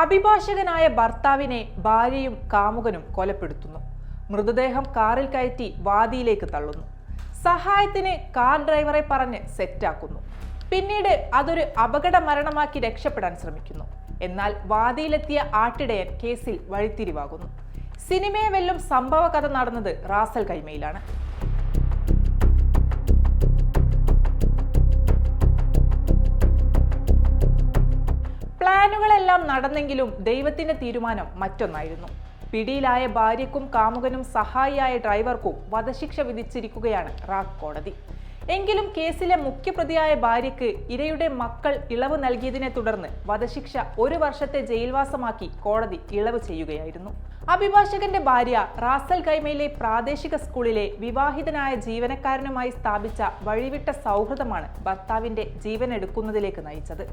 അഭിഭാഷകനായ ഭർത്താവിനെ ഭാര്യയും കാമുകനും കൊലപ്പെടുത്തുന്നു. മൃതദേഹം കാറിൽ കയറ്റി വാദിയിലേക്ക് തള്ളുന്നു. സഹായത്തിന് കാർ ഡ്രൈവറെ പറഞ്ഞ് സെറ്റാക്കുന്നു. പിന്നീട് അതൊരു അപകട മരണമാക്കി രക്ഷപ്പെടാൻ ശ്രമിക്കുന്നു. എന്നാൽ വാദിയിലെത്തിയ ആട്ടിടയൻ കേസിൽ വഴിത്തിരിവാകുന്നു. സിനിമയെ വെല്ലും സംഭവ കഥ നടന്നത് റാസൽ കൈമയിലാണ്. പ്ലാനുകളെല്ലാം നടന്നെങ്കിലും ദൈവത്തിന്റെ തീരുമാനം മറ്റൊന്നായിരുന്നു. പിടിയിലായ ഭാര്യക്കും കാമുകനും സഹായിയായ ഡ്രൈവർക്കും വധശിക്ഷ വിധിച്ചിരിക്കുകയാണ് റാക് കോടതി. എങ്കിലും കേസിലെ മുഖ്യപ്രതിയായ ഭാര്യയ്ക്ക് ഇരയുടെ മക്കൾ ഇളവ് നൽകിയതിനെ തുടർന്ന് വധശിക്ഷ ഒരു വർഷത്തെ ജയിൽവാസമാക്കി കോടതി ഇളവ് ചെയ്യുകയായിരുന്നു. അഭിഭാഷകന്റെ ഭാര്യ റാസൽ കൈമയിലെ പ്രാദേശിക സ്കൂളിലെ വിവാഹിതനായ ജീവനക്കാരനുമായി സ്ഥാപിച്ച വഴിവിട്ട സൗഹൃദമാണ് ഭർത്താവിന്റെ ജീവൻ എടുക്കുന്നതിലേക്ക് നയിച്ചത്.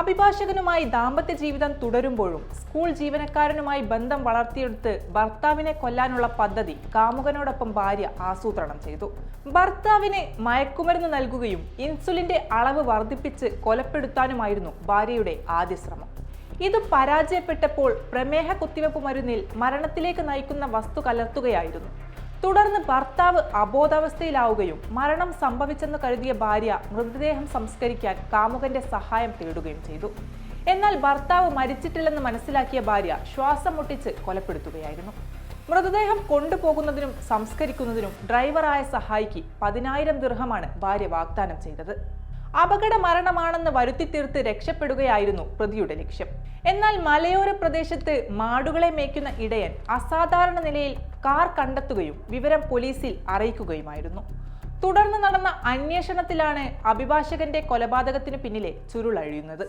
അഭിഭാഷകനുമായി ദാമ്പത്യ ജീവിതം തുടരുമ്പോഴും സ്കൂൾ ജീവനക്കാരനുമായി ബന്ധം വളർത്തിയെടുത്ത് ഭർത്താവിനെ കൊല്ലാനുള്ള പദ്ധതി കാമുകനോടൊപ്പം ഭാര്യ ആസൂത്രണം ചെയ്തു. ഭർത്താവിനെ ഭർത്താവിന് മയക്കുമരുന്ന് നൽകുകയും ഇൻസുലിന്റെ അളവ് വർദ്ധിപ്പിച്ച് കൊലപ്പെടുത്താനുമായിരുന്നു ഭാര്യയുടെ ആദ്യ ശ്രമം. ഇത് പരാജയപ്പെട്ടപ്പോൾ പ്രമേഹ കുത്തിവെപ്പ് മരുന്നിൽ മരണത്തിലേക്ക് നയിക്കുന്ന വസ്തു കലർത്തുകയായിരുന്നു. തുടർന്ന് ഭർത്താവ് അബോധാവസ്ഥയിലാവുകയും മരണം സംഭവിച്ചെന്ന് കരുതിയ ഭാര്യ മൃതദേഹം സംസ്കരിക്കാൻ കാമുകന്റെ സഹായം തേടുകയും ചെയ്തു. എന്നാൽ ഭർത്താവ് മരിച്ചിട്ടില്ലെന്ന് മനസ്സിലാക്കിയ ഭാര്യ ശ്വാസം മുട്ടിച്ച് കൊലപ്പെടുത്തുകയായിരുന്നു. മൃതദേഹം കൊണ്ടുപോകുന്നതിനും സംസ്കരിക്കുന്നതിനും ഡ്രൈവറായ സഹായിക്ക് പതിനായിരം ദീർഘമാണ് ഭാര്യ വാഗ്ദാനം ചെയ്തത്. അപകട മരണമാണെന്ന് വരുത്തിത്തീർത്ത് രക്ഷപ്പെടുകയായിരുന്നു പ്രതിയുടെ ലക്ഷ്യം. എന്നാൽ മലയോര പ്രദേശത്ത് മാടുകളെ മേയ്ക്കുന്ന ഇടയൻ അസാധാരണ നിലയിൽ കാർ കണ്ടെത്തുകയും വിവരം പോലീസിൽ അറിയിക്കുകയുമായിരുന്നു. തുടർന്ന് നടന്ന അന്വേഷണത്തിലാണ് അഭിഭാഷകന്റെ കൊലപാതകത്തിന് പിന്നിലെ ചുരുളഴിയുന്നത്.